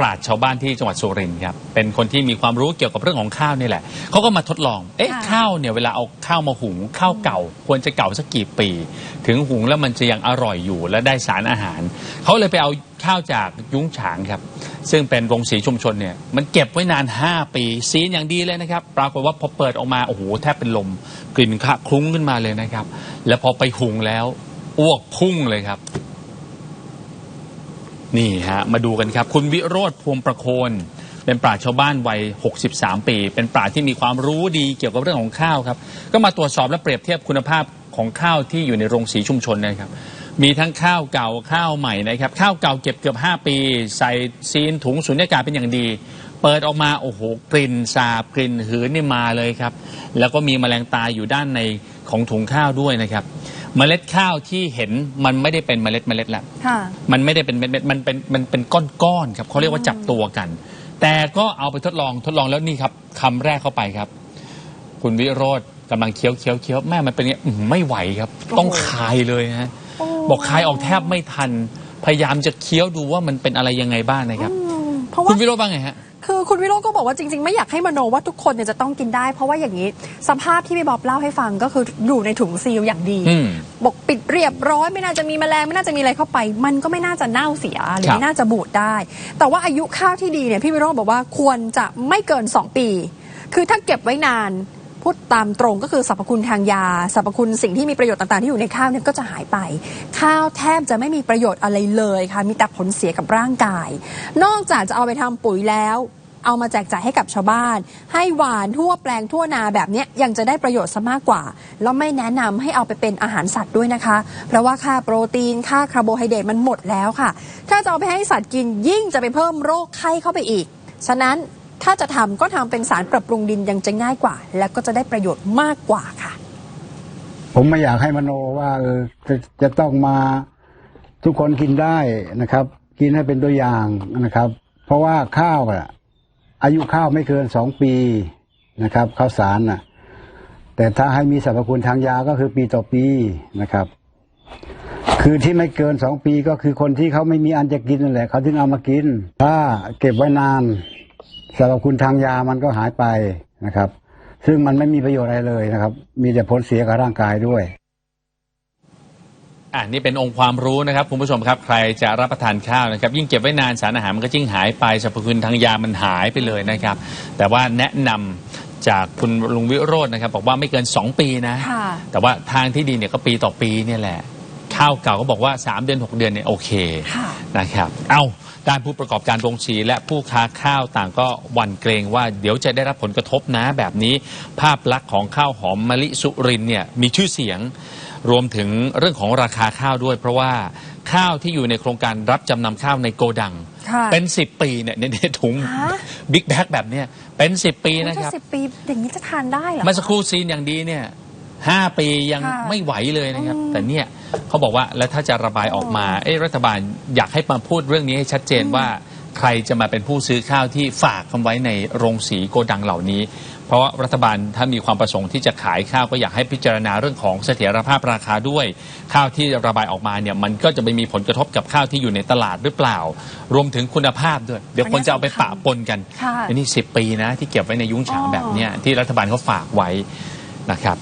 ปราชญ์ชาวบ้านที่จังหวัดสุรินทร์ครับเป็นคนที่มีความรู้เกี่ยวกับเรื่องของข้าวนี่แหละเขาก็มาทดลองเอ๊ะค่ะ ข้าวเนี่ยเวลาเอาข้าวมาหุงข้าวเก่า ควรจะเก่าสักกี่ปี ถึงหุงแล้วมันจะยังอร่อยอยู่และได้สารอาหารเขาเลยไปเอาข้าวจากยุ้งฉางครับ ซึ่งเป็นโรงสีชุมชนเนี่ยมันเก็บไว้นาน 5 ปีซีนอย่างดีเลยนะครับ ปรากฏว่าพอเปิดออกมาโอ้โหแทบเป็นลมกลิ่นข้าวคลุ้งขึ้นมาเลยนะครับ แล้วพอไปหุงแล้วอ้วกพุ่งเลยครับ นี่ฮะมาดูกันครับ คุณวิโรธพวงประโคน เป็นปราชญ์ชาวบ้านวัย 63 ปี เป็นปราชญ์ที่มีความรู้ดีเกี่ยวกับเรื่องของข้าวครับ ก็มาตรวจสอบและเปรียบเทียบคุณภาพของข้าวที่อยู่ในโรงสีชุมชนนะครับ มีทั้งข้าวเก่าข้าวใหม่นะครับ ข้าวเก่าเก็บเกือบ 5 ปี ใส่ซีนถุงสุญญากาศเป็นอย่างดี เปิดออกมาโอ้โหกลิ่นสาบกลิ่นหืนนี่มาเลยครับ แล้วก็มีแมลงตายอยู่ด้านในของถุงข้าวด้วยนะครับ เมล็ดข้าวที่เห็นมันไม่ได้เป็นเมล็ดเมล็ดแล้วค่ะ มันไม่ได้เป็นเม็ดๆมันเป็นมันเป็นก้อนๆครับเขาเรียกว่าจับตัวกัน แต่ก็เอาไปทดลองทดลองแล้วนี่ครับคำแรกเข้าไปครับ คุณวิโรธกำลังเคี้ยวเคี้ยวเคี้ยวแม่มันเป็นอย่างเงี้ยอื้อหือไม่ไหวครับ ต้องคายเลยฮะบอกคายออกแทบไม่ทัน พยายามจะเคี้ยวดูว่ามันเป็นอะไรยังไงบ้างนะครับเพราะคุว่าณวิโรธบ้างไงฮะ คือคุณวิโรจน์ก็บอกว่าจริงๆ ไม่อยากให้มโนว่าทุกคนเนี่ยจะต้องกินได้ เพราะว่าอย่างนี้ สภาพที่พี่บ๊อบเล่าให้ฟังก็คืออยู่ในถุงซีลอย่างดี อืม บอกปิดเรียบร้อยไม่น่าจะมีแมลงไม่น่าจะมีอะไรเข้าไป มันก็ไม่น่าจะเน่าเสียหรือครับ ไม่น่าจะบูดได้ แต่ว่าอายุข้าวที่ดีเนี่ยพี่วิโรจน์บอกว่าควรจะไม่เกิน 2 ปี คือถ้าเก็บไว้นานพูดตามตรงก็คือสรรพคุณทางยาสรรพคุณสิ่งที่มีประโยชน์ต่างๆที่อยู่ในข้าวเนี่ยก็จะหายไป ข้าวแทบจะไม่มีประโยชน์อะไรเลยค่ะมีแต่ผลเสียกับร่างกาย นอกจากจะเอาไปทำปุ๋ยแล้ว เอามาแจกจ่ายให้กับชาวบ้าน ให้หวานทั่วแปลงทั่วนาแบบนี้ยังจะได้ประโยชน์ซะมากกว่า แล้วไม่แนะนำให้เอาไปเป็นอาหารสัตว์ด้วยนะคะ เพราะว่าค่าโปรตีนค่าคาร์โบไฮเดรตมันหมดแล้วค่ะ ถ้าจะเอาไปให้สัตว์กินยิ่งจะไปเพิ่มโรคไข้เข้าไปอีก ฉะนั้นถ้าจะทำก็ทำเป็นสารปรับปรุงดินยังจะง่ายกว่า และก็จะได้ประโยชน์มากกว่าค่ะ ผมไม่อยากให้มโนว่าเออจะจะต้องมาทุกคนกินได้นะครับ กินให้เป็นตัวอย่างนะครับ เพราะว่าข้าวอะ อายุข้าวไม่เกินสองปีนะครับ ข้าวสารน่ะ แต่ถ้าให้มีสรรพคุณทางยาก็คือปีต่อปีนะครับ คือที่ไม่เกินสองปีก็คือคนที่เขาไม่มีอันจะกินนั่นแหละเขาถึงเอามากิน ถ้าเก็บไว้นานสรรพคุณทางยามันก็หายไปนะครับ ซึ่งมันไม่มีประโยชน์อะไรเลยนะครับ มีแต่ผลเสียกับร่างกายด้วย อ่านี่เป็นองค์ความรู้นะครับคุณผู้ชมครับ ใครจะรับประทานข้าวนะครับ ยิ่งเก็บไว้นานสารอาหารมันก็ยิ่งหายไปสรรพคุณทางยามันหายไปเลยนะครับ แต่ว่าแนะนำจากคุณลุงวิโรจน์นะครับ บอกว่าไม่เกิน 2 ปีนะ ค่ะ แต่ว่าทางที่ดีเนี่ยก็ปีต่อปีเนี่ยแหละ ข้าวเก่าก็บอกว่า 3 เดือน 6 เดือนเนี่ยโอเค ค่ะ นะครับ เอาด้านผู้ประกอบการโรงสีและผู้ค้าข้าวต่างก็หวั่นเกรงว่าเดี๋ยวจะได้รับผลกระทบนะแบบนี้ ภาพลักษณ์ของข้าวหอมมะลิสุรินทร์เนี่ยมีชื่อเสียง รวมถึงเรื่องของราคาข้าวด้วย เพราะว่าข้าวที่อยู่ในโครงการรับจำนำข้าวในโกดัง ค่ะเป็น 10 ปีเนี่ยในถุงฮะ บิ๊กแบ็กแบบเนี้ยเป็น 10 ปีนะคจะรับสิบปีอย่างนี้จะทานได้เหรอ เมื่อสักครู่ซีนอย่างดีเนี่ยห้าปียังค่ะไม่ไหวเลยนะครับ อืม แต่เนี่ยเขาบอกว่าแล้วถ้าจะระบายออกมาเอ้รัฐบาลอยากให้มาพูดเรื่องนี้ให้ชัดเจนว่า ใครจะมาเป็นผู้ซื้อข้าวที่ฝากคำไว้ในโรงสีโกดังเหล่านี้ เพราะว่ารัฐบาลถ้ามีความประสงค์ที่จะขายข้าวก็อยากให้พิจารณาเรื่องของเสถียรภาพราคาด้วย ข้าวที่ระบายออกมาเนี่ยมันก็จะไปมีผลกระทบกับข้าวที่อยู่ในตลาดหรือเปล่า รวมถึงคุณภาพด้วย เดี๋ยวคนจะเอาไปปะปนกันค่ะอันนี้สิปีนะที่เก็บไว้ในยุ้งฉางอ๋อแบบเนี้ยที่รัฐบาลเขาฝากไว้นะครับ